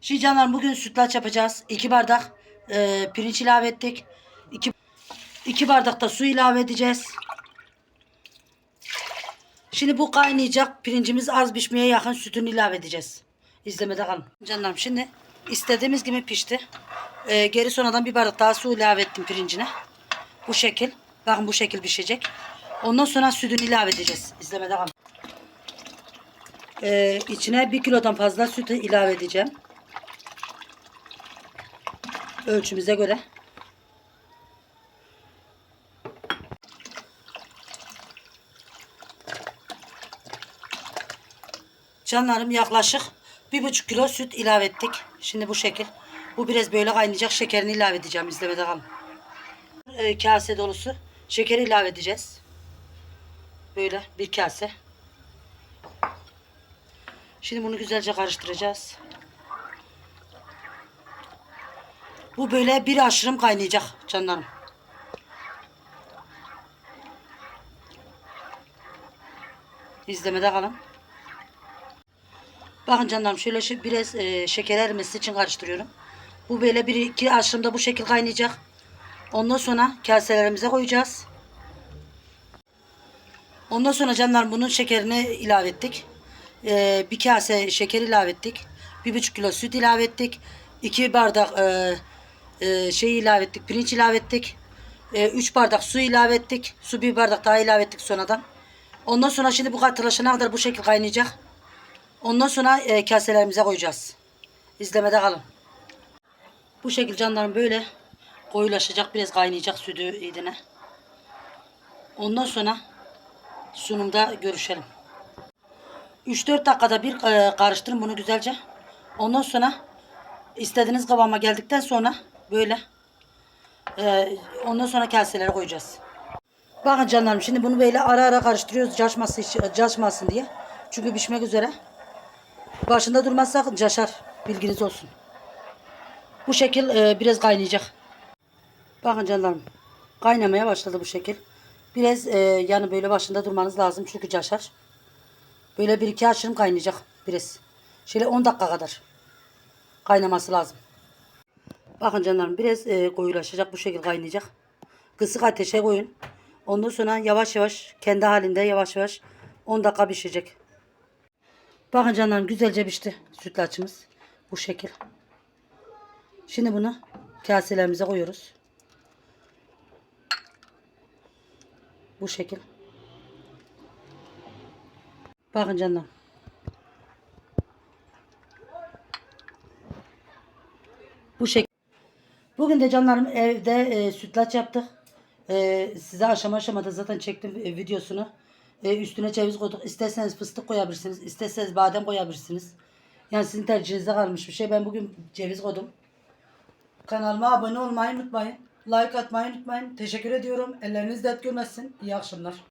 Şimdi canlarım bugün sütlaç yapacağız. 2 bardak e, pirinç ilave ettik. 2 2 bardak da su ilave edeceğiz. Şimdi bu kaynayacak. Pirincimiz az pişmeye yakın sütünü ilave edeceğiz. İzlemede kalın. Canlarım şimdi istediğimiz gibi pişti. E, geri sonradan bir bardak daha su ilave ettim pirincine. Bu şekil. Bakın bu şekil pişecek. Ondan sonra sütünü ilave edeceğiz. İzlemede kalın. E, içine 1 kilodan fazla sütü ilave edeceğim. Ölçümüze göre. Canlarım yaklaşık bir buçuk kilo süt ilave ettik. Şimdi bu şekil. Bu biraz böyle kaynayacak. Şekerini ilave edeceğim. İzlemede kalın. Ee, kase dolusu şekeri ilave edeceğiz. Böyle bir kase. Şimdi bunu güzelce karıştıracağız. Bu böyle bir aşırım kaynayacak canlarım. İzlemede kalın. Bakın canlarım şöyle biraz e, şeker erimesi için karıştırıyorum. Bu böyle bir iki aşırımda bu şekil kaynayacak. Ondan sonra kaselerimize koyacağız. Ondan sonra canlarım bunun şekerini ilave ettik. E, bir kase şeker ilave ettik. Bir buçuk kilo süt ilave ettik. iki bardak e, e, şey ilave ettik. Pirinç ilave ettik. 3 bardak su ilave ettik. Su bir bardak daha ilave ettik sonradan. Ondan sonra şimdi bu katılaşana kadar bu şekil kaynayacak. Ondan sonra e, kaselerimize koyacağız. İzlemede kalın. Bu şekil canlarım böyle koyulaşacak. Biraz kaynayacak sütü iyidine. Ondan sonra sunumda görüşelim. 3-4 dakikada bir e, karıştırın bunu güzelce. Ondan sonra istediğiniz kıvama geldikten sonra böyle e, ondan sonra kaselere koyacağız. Bakın canlarım şimdi bunu böyle ara ara karıştırıyoruz caşması, için- caşmasın diye. Çünkü pişmek üzere. Başında durmazsak caşar. Bilginiz olsun. Bu şekil e, biraz kaynayacak. Bakın canlarım. Kaynamaya başladı bu şekil. Biraz e, yani böyle başında durmanız lazım çünkü caşar. Böyle bir iki aşırım kaynayacak biraz. Şöyle 10 dakika kadar kaynaması lazım. Bakın canlarım biraz e, koyulaşacak bu şekil kaynayacak. Kısık ateşe koyun. Ondan sonra yavaş yavaş kendi halinde yavaş yavaş 10 dakika pişecek. Bakın canlarım güzelce pişti sütlaçımız. Bu şekil. Şimdi bunu kaselerimize koyuyoruz. Bu şekil. Bakın canlarım. Bu şekil. Bugün de canlarım evde e, sütlaç yaptık. E, size aşama aşamada zaten çektim e, videosunu. E, üstüne ceviz koyduk. İsterseniz fıstık koyabilirsiniz. İsterseniz badem koyabilirsiniz. Yani sizin tercihinize kalmış bir şey. Ben bugün ceviz koydum. Kanalıma abone olmayı unutmayın. Like atmayı unutmayın. Teşekkür ediyorum. Elleriniz dert görmesin. İyi akşamlar.